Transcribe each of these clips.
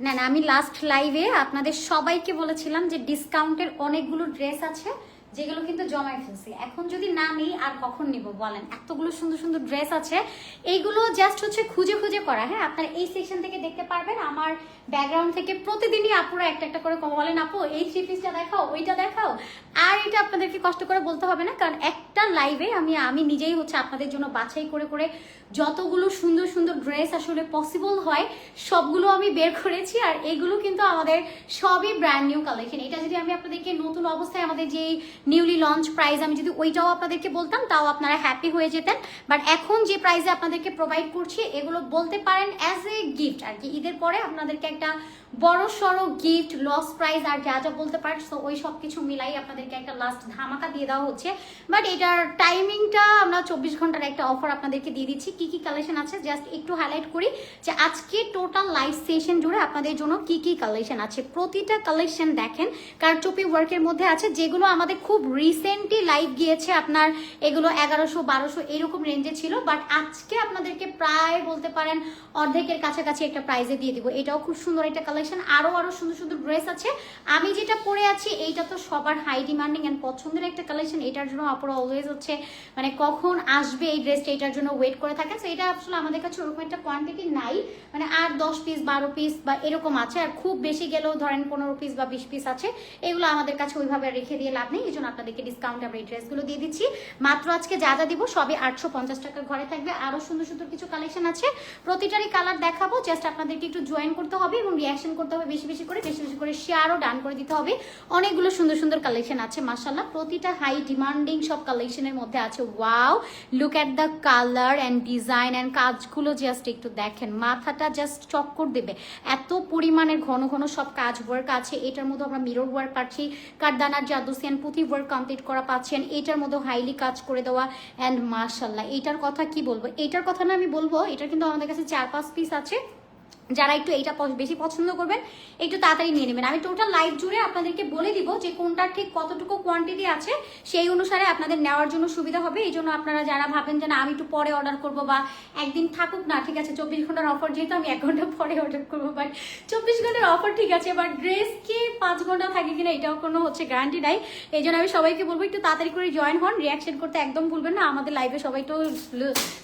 না না, আমি লাস্ট লাইভে আপনাদের সবাইকে বলেছিলাম যে ডিসকাউন্টের অনেকগুলো ড্রেস আছে, যেগুলো কিন্তু জমায় ফেলছি। এখন যদি না নিই, আর কখন নিব বলেন? এতগুলো সুন্দর সুন্দর ড্রেস আছে, এইগুলো জাস্ট হচ্ছে খুঁজে খুঁজে করা। হ্যাঁ আপনারা এই সেকশন থেকে দেখতে পারবেন। আমার ব্যাকগ্রাউন্ড থেকে প্রতিদিনই আপুরা একটা একটা করে বলেন, আপু, এই থ্রি পিসটা দেখাও, ওইটা দেখাও। আর এটা আপনাদেরকে কষ্ট করে বলতে হবে না, কারণ একটা লাইভে আমি আমি নিজেই হচ্ছে আপনাদের জন্য বাছাই করে করে যতগুলো সুন্দর সুন্দর ড্রেস আসলে পসিবল হয়, সবগুলো আমি বের করেছি। আর এগুলো কিন্তু আমাদের সবই ব্র্যান্ড নিউ কালেকশন এটা যদি আমি আপনাদেরকে নতুন অবস্থায় আমাদের যেই নিউলি লঞ্চ প্রাইস আমি যদি ওইটাও আপনাদেরকে বলতাম, তাও আপনারা হ্যাপি হয়ে যেতেন। বাট এখন যে প্রাইসে আপনাদেরকে প্রোভাইড করছি, এগুলো বলতে পারেন অ্যাজ এ গিফট আর কি ঈদের পরে আপনাদেরকে একটা বড় সড়ো গিফট লস প্রাইজ আর যা যা বলতে পারেন সো ওই সব কিছু মিলাই আপনাদেরকে একটা লাস্ট ধামাকা দিয়ে দেওয়া হচ্ছে। বাট এটার টাইমিংটা আমরা চব্বিশ ঘণ্টার একটা অফার আপনাদেরকে দিয়ে দিচ্ছি। কি কি কালেকশন আছে? জাস্ট একটু হাইলাইট করি যে আজকে টোটাল লাইভ সেশন জুড়ে আপনাদের জন্য কি কি কালেকশন আছে। প্রতিটা কালেকশন দেখেন কারচুপি ওয়ার্কের মধ্যে আছে, যেগুলো আমাদের খুব রিসেন্টলি লাইভ গিয়েছে আপনার, এগুলো এগারোশো, বারোশো, এরকম রেঞ্জে ছিল। বাট আজকে আপনাদেরকে প্রায় বলতে পারেন, অর্ধেকের কাছাকাছি একটা প্রাইজে দিয়ে দিব। এটাও খুব সুন্দর একটা কালেকশন আরও আরও সুন্দর সুন্দর ড্রেস আছে। আমি যেটা পরে আছি, এইটা তো সবার হাই ডিমান্ডিং এন্ড পছন্দের একটা কালেকশন এটার জন্য আপনারা অলওয়েজ হচ্ছে মানে কখন আসবে এই ড্রেসটা এটার জন্য ওয়েট করে থাকেন। তো এটা আসলে আমাদের কাছে ওরকম একটা কোয়ান্টিটি নাই। মানে আর দশ পিস বারো পিস বা এরকম আছে। আর খুব বেশি গেলেও ধরেন পনেরো পিস বা বিশ পিস আছে। এগুলো আমাদের কাছে ওইভাবে রেখে দিয়ে লাভ নেই। এই জন্য আপনাদেরকে ডিসকাউন্ট আমরা এই ড্রেসগুলো দিয়ে দিচ্ছি। মাত্র আজকে যা যা দিব, সবই আটশো পঞ্চাশ টাকার ঘরে থাকবে। আরও সুন্দর সুন্দর কিছু কালেকশন আছে। প্রতিটারই কালার দেখাবো। জাস্ট আপনাদেরকে একটু জয়েন করতে হবে। এবং রিয়াকশন করতে হবে বেশি বেশি করে, বেশি বেশি করে শেয়ারও ডান করে দিতে হবে। অনেকগুলো সুন্দর সুন্দর কালেকশন আছে মাসাল্লাহ প্রতিটা হাই ডিমান্ডিং সব কালেকশনের মধ্যে আছে। Wow look at the colour and design and কাজগুলো জাস্ট একটু দেখেন। মাথাটা জাস্ট চক্কর দেবে। এত পরিমাণের ঘন ঘন সব কাজ ওয়ার্ক আছে। এটার মধ্যে আমরা মিরর ওয়ার্ক পাচ্ছি। কারদানার জাদুসিয়ান পুঁথি ওয়ার্ক কমপ্লিট করা পাচ্ছেন। এটার মধ্যে হাইলি কাজ করে দেওয়া। অ্যান্ড মার্শাল্লাহ এটার কথা কি বলব? এটার কথা না আমি বলব এটা কিন্তু আমাদের কাছে চার পাঁচ পিস আছে। যারা একটু এইটা বেশি পছন্দ করবেন, একটু তাড়াতাড়ি নিয়ে নেবেন। আমি টোটাল লাইভ জুড়ে আপনাদেরকে বলে দিব যে কোনটার ঠিক কতটুকু কোয়ান্টিটি আছে, সেই অনুসারে আপনাদের নেওয়ার জন্য সুবিধা হবে। এই জন্য আপনারা যারা ভাবেন যে না, আমি একটু পরে অর্ডার করব বা একদিন থাকুক না, ঠিক আছে, চব্বিশ ঘণ্টার অফার যেহেতু আমি এক ঘণ্টা পরে অর্ডার করব বাট চব্বিশ ঘণ্টার অফার ঠিক আছে বাট ড্রেস কি পাঁচ ঘণ্টা থাকে কিনা এটাও কোনো হচ্ছে গ্যারান্টি নাই। এই জন্য আমি সবাইকে বলব একটু তাড়াতাড়ি করে জয়েন হন রিয়াকশন করতে একদম ভুলবেন না। আমাদের লাইভে সবাই তো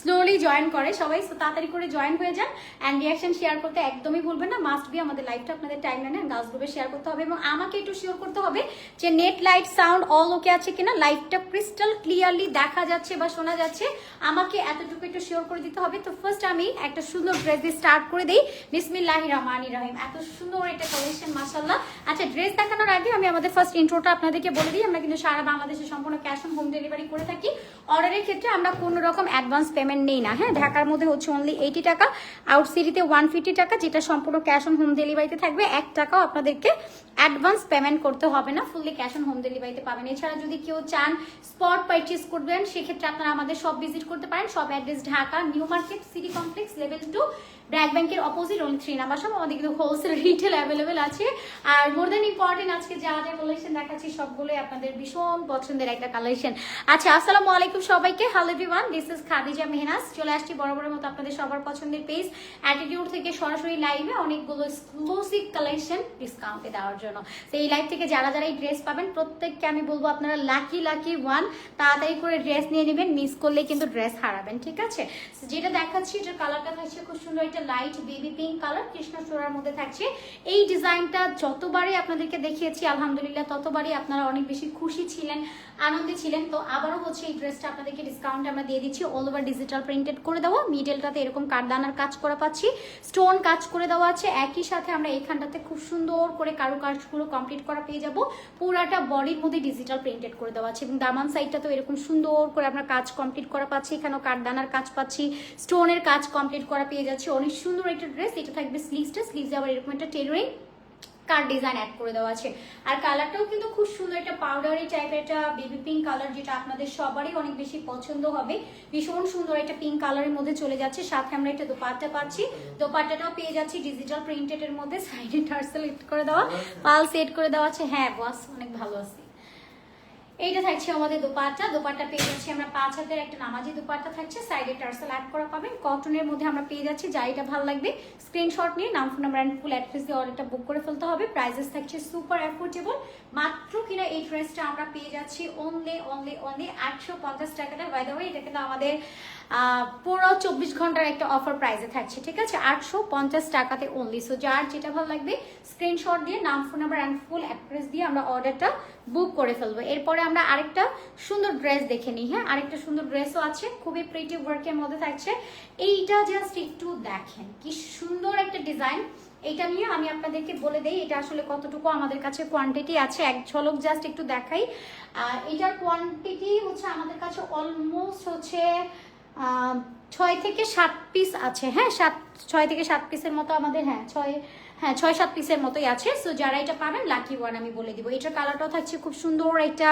স্লোলি জয়েন করে, সবাই তাড়াতাড়ি করে জয়েন হয়ে যান অ্যান্ড রিয়াকশন শেয়ার করতে একদমই ভুলবেন না মাস্ট বি আমাদের লাইভটা আপনাদের টাইম লাইনে গার্লস গ্রুপে শেয়ার করতে হবে এবং আমাকে একটু শিওর করতে হবে যে net light sound all okay আছে কিনা লাইভটা ক্রিস্টাল ক্লিয়ারলি দেখা যাচ্ছে বা শোনা যাচ্ছে, আমাকে এতটুকু একটু শিওর করে দিতে হবে। তো ফার্স্ট আমি একটা সুন্দর ড্রেস দিয়ে স্টার্ট করে দিই। বিসমিল্লাহ রহমানি রহিম। এত সুন্দর একটা কালেকশন মাসাল্লাহ আচ্ছা ড্রেস দেখানোর আগে আমি আমাদের ফার্স্ট ইন্ট্রোটা আপনাদেরকে বলে দিই। আমরা কিন্তু সারা বাংলাদেশে সম্পূর্ণ ক্যাশ অন হোম ডেলিভারি করে থাকি। অর্ডারের ক্ষেত্রে আমরা কোনো রকম অ্যাডভান্স পেমেন্ট নেই না। হ্যাঁ ঢাকার মধ্যে হচ্ছে অনলি এইটি টাকা আউট সিটিতে ওয়ান ফিফটি টাকা, যেটা সম্পূর্ণ ক্যাশ অন হোম ডেলিভারিতে থাকবে। এক টাকাও আপনাদেরকে অ্যাডভান্স পেমেন্ট করতে হবে না ফুললি ক্যাশ অন হোম ডেলিভারিতে পাবেন। এছাড়া যদি কেউ চান স্পট পারচেস করবেন, সেক্ষেত্রে আপনারা আমাদের সব ভিজিট করতে পারেন। সব address Dhaka New Market City Complex level two BRAC ব্যাংকের অপোজিট অনলি থ্রি নাম্বার সব আমাদের কিন্তু হোলসেল রিটেল অ্যাভেলেবেল আছে। আর মোর দেন ইম্পর্টেন্ট আজকে যা যা কালেকশন দেখাচ্ছি, সবগুলোই আপনাদের ভীষণ পছন্দের একটা কালেকশন আচ্ছা আসসালামু আলাইকুম সবাইকে। Hello everyone this is Khadija Mehnaz চলে আসছি বড় বড় মতো আপনাদের সবার পছন্দের পেজ অ্যাটিটিউড থেকে সরাসরি লাইভে অনেকগুলো এক্সক্লুসিভ কালেকশন ডিসকাউন্টে দেওয়ার জন্য। তো এই লাইভ থেকে যারা যারা এই ড্রেস পাবেন, প্রত্যেককে আমি বলব আপনারা লাকি লাকি ওয়ান তাড়াতাড়ি করে ড্রেস নিয়ে নেবেন মিস করলে কিন্তু ড্রেস হারাবেন, ঠিক আছে? যেটা দেখাচ্ছি, এটার কালারটা থাকছে খুব সুন্দর একটা লাইট বেবি পিঙ্ক কালার কৃষ্ণ চূড়ার মধ্যে থাকছে। এই ডিজাইনটা যতবারই আপনাদেরকে দেখিয়েছি, আলহামদুলিল্লাহ ততবারই আপনারা অনেক বেশি খুশি ছিলেন, আনন্দে ছিলেন। তো আবারও হচ্ছে এই ড্রেসটা আপনাদেরকে ডিসকাউন্ট আমরা দিয়ে দিচ্ছি। অল ওভার ডিজিটাল প্রিন্টেড করে দেওয়া মিডলটাতে এরকম কারদানার কাজ করা পাচ্ছি। স্টোন কাজ করে দেওয়া আছে। একই সাথে আমরা এখানটাতে খুব সুন্দর করে কারু কাজগুলো কমপ্লিট করা পেয়ে যাব। পুরাটা বডির মধ্যে ডিজিটাল প্রিন্টেড করে দেওয়া আছে। এবং দামান সাইডটা তো এরকম সুন্দর করে আমরা কাজ কমপ্লিট করা পাচ্ছি। এখানেও কারদানার কাজ পাচ্ছি। স্টোনের কাজ কমপ্লিট করা পেয়ে যাচ্ছি। অনেক সুন্দর একটা ড্রেস এটা থাকবে স্লিভসটা স্লিভসে আবার এরকম একটা টেলারিং কার ডিজাইন অ্যাড করে দেওয়া আছে। আর কালারটাও কিন্তু খুব সুন্দর একটা পাউডারি টাইপের একটা বেবি পিঙ্ক কালার যেটা আপনাদের সবারই অনেক বেশি পছন্দ হবে। ভীষণ সুন্দর একটা পিঙ্ক কালারের মধ্যে চলে যাচ্ছে। সাথে আমরা একটা দোপাট্টা পাচ্ছি। দোপাট্টাটাও পেয়ে যাচ্ছি ডিজিটাল প্রিন্টেড এর মধ্যে। সাইডে টার্সেল এড করে দেওয়া। পাল সেট করে দেওয়া আছে। হ্যাঁ বস অনেক ভালো আছে। এইটা থাকছে আমাদের দোপাট্টা। দোপাট্টা পেয়ে যাচ্ছি আমরা পাঁচ হাতের একটা নামাজি দোপাট্টা থাকছে। সাইডে টার্সেল অ্যাড করা পাবেন। কটনের মধ্যে আমরা পেয়ে যাচ্ছি, যা এটা ভালো লাগবে। স্ক্রিনশট নিয়ে নাম phone number and full address দিয়ে অর্ডারটা বুক করে ফেলতে হবে। প্রাইজেস থাকছে সুপার অ্যাফোর্ডেবল মাত্র কিনা এই ড্রেসটা আমরা পেয়ে যাচ্ছি অনলি অনলি অনলি আটশো পঞ্চাশ টাকাটা। বাই ওয়ে এটা কিন্তু আমাদের পুরো চব্বিশ ঘণ্টার একটা অফার প্রাইজে থাকছে, ঠিক আছে? আটশো পঞ্চাশ টাকাতে অনলি সো যার যেটা ভালো লাগবে স্ক্রিনশট দিয়ে নাম phone number and full address দিয়ে আমরা অর্ডারটা বুক করে ফেলব। এরপরে আমরা আরেকটা সুন্দর ড্রেস দেখে নিই হ্যাঁ? আরেকটা সুন্দর ড্রেসও আছে, খুবই প্রিটি ওয়ার্কের মধ্যে থাকছে। এইটা জাস্ট একটু দেখেন, কি সুন্দর একটা ডিজাইন এইটা নিয়ে আমি আপনাদেরকে বলে দেই, এটা আসলে কতটুকু আমাদের কাছে কোয়ান্টিটি আছে, এক ঝলক জাস্ট একটু দেখাই। এটার কোয়ান্টিটি হচ্ছে আমাদের কাছে অলমোস্ট হচ্ছে ছয় থেকে সাত পিস আছে হ্যাঁ? সাত, ছয় থেকে সাত পিসের মতো আমাদের হ্যাঁ ছয় হ্যাঁ ছয়, সাত পিসের মতোই আছে। সো যারা এটা পাবেন লাকি ওয়ান আমি বলে দিব। এটার কালারটাও থাকছে খুব সুন্দর একটা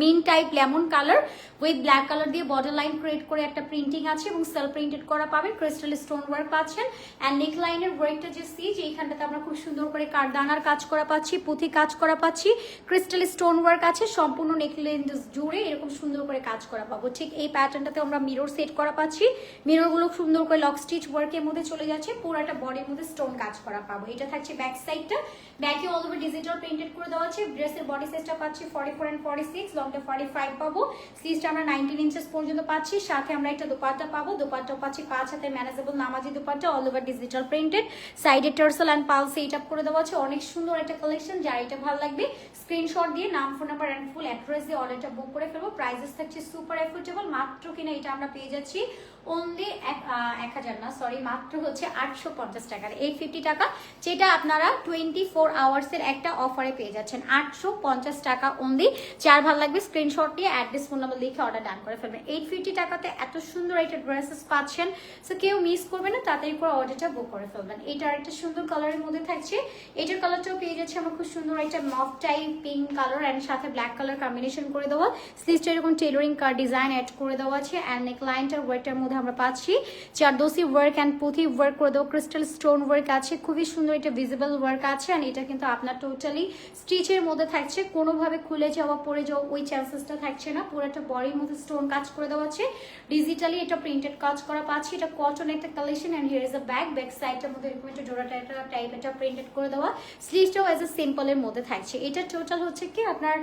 mint type lemon colour with black colour দিয়ে বর্ডার লাইন ক্রিয়েট করে একটা প্রিন্টিং আছে এবং সেলফ প্রিন্টেড করা পাবেন ক্রিস্টাল স্টোন ওয়ার্ক পাচ্ছেন অ্যান্ড নেক লাইনের ওয়ার্কটা যে সি যে এইখানটাতে আমরা খুব সুন্দর করে কারদানার কাজ করা পাচ্ছি, পুঁথি কাজ করা পাচ্ছি ক্রিস্টাল স্টোন ওয়ার্ক আছে, সম্পূর্ণ নেক লাইন জুড়ে এরকম সুন্দর করে কাজ করা পাবো। ঠিক এই প্যাটার্নটাতে আমরা মিরর সেট করা পাচ্ছি মিররগুলো সুন্দর করে লক স্টিচ ওয়ার্কের মধ্যে চলে যাচ্ছে, পুরোটা বডির মধ্যে স্টোন কাজ করা পাবো। এটা থাকছে ব্যাক সাইডটা ব্যাকে অল ওভার ডিজিটাল প্রিন্টেড করে দেওয়া আছে ড্রেসের বডি সাইজটা পাচ্ছি forty four and forty six লংটা forty five পাবো। স্লিভসটা আমরা নাইনটিন ইঞ্চেস পর্যন্ত পাচ্ছি, সাথে আমরা একটা দোপাট্টা পাবো। দোপাট্টা পাচ্ছি পাঁচ হাতে ম্যানেজেবল নামাজি dupatta all over digital printed সাইডে টার্সেল অ্যান্ড পাল সেট আপ করে দেওয়া আছে। অনেক সুন্দর একটা কালেকশন যার এটা ভালো লাগবে স্ক্রিনশট দিয়ে নাম phone number and full address দিয়ে অর্ডারটা বুক করে ফেলব। প্রাইসেস থাকছে সুপার অ্যাফোর্ডেবল মাত্র কিনা এটা আমরা পেয়ে যাচ্ছি অনলি এক হাজার না সরি মাত্র হচ্ছে আটশো পঞ্চাশ টাকার। এইট ফিফটি টাকা, যেটা আপনারা টোয়েন্টি ফোর আওয়ার্সের একটা অফারে পেয়ে যাচ্ছেন। আটশো পঞ্চাশ টাকা অনলি চার ভালো লাগবে স্ক্রিনশট দিয়ে অ্যাড্রেস ফোন নাম্বার লিখে অর্ডার ডান করে ফেলবেন। এইট ফিফটি টাকাতে এত সুন্দর একটা ড্রেসেস পাচ্ছেন সো কেউ মিস করবে না, তাড়াতাড়ি করে অর্ডারটা বুক করে ফেলবেন। এটা একটা সুন্দর কালারের মধ্যে থাকছে। এটার কালারটাও পেয়ে যাচ্ছে আমার খুব সুন্দর একটা মফ টাইপ পিঙ্ক কালার অ্যান্ড সাথে ব্ল্যাক কালার কম্বিনেশন করে দেওয়া। স্লিভসটা এরকম টেলারিং কার ডিজাইন অ্যাড করে দেওয়া আছে অ্যান্ড নেক লাইনটার ওয়ার্কটার মধ্যে আমরা পাচ্ছি। চার চারদোসি ওয়ার্ক অ্যান্ড পুঁথি ওয়ার্ক করে দেওয়া ক্রিস্টাল স্টোন ওয়ার্ক আছে, খুবই সুন্দর একটা ভিজিবল ওয়ার্ক আছে অ্যান্ড এটা কিন্তু আপনার টোটালি স্টিচের মধ্যে থাকছে। কোনোভাবে খুলে যাওয়া, পড়ে যাওয়া ওই চান্সেসটা থাকছে না। পুরোটা বডির মধ্যে স্টোন কাজ করে দেওয়া আছে। ডিজিটালি এটা প্রিন্টেড কাজ করা পাচ্ছি। এটা কটন একটা collection and here is a back back সাইডটার মধ্যে এরকম একটা জোড়া টাইপ এটা প্রিন্টেড করে দেওয়া। স্লিভসটাও অ্যাজ এ সিম্পলের মধ্যে থাকছে। এটা টোটাল হচ্ছে কি আপনার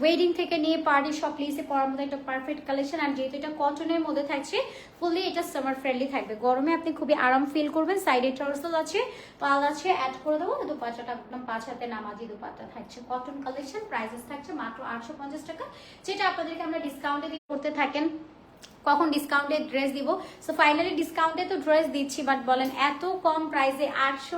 ওয়েডিং থেকে নিয়ে পার্টি সব প্লেসে পরার মধ্যে একটা পারফেক্ট কালেকশন আর যেহেতু এটা কটনের মধ্যে থাকছে ফুললি এটা সামার ফ্রেন্ডলি থাকবে। গরমে আপনি খুবই আরাম ফিল করবেন। সাইডে টার্সেল আছে পাল আছে অ্যাড করে দেবো। দুপাট্টাটা একদম পাঁচ হাতে নামাজি দুপাট্টা থাকছে। কটন কালেকশন প্রাইসেস থাকছে মাত্র আটশো পঞ্চাশ টাকা, যেটা আপনাদেরকে আমরা ডিসকাউন্টে করতে থাকেন। কখন ডিসকাউন্টে ড্রেস দিব? সো ফাইনালি ডিসকাউন্টে তো ড্রেস দিচ্ছি বাট বলেন এত কম প্রাইসে আটশো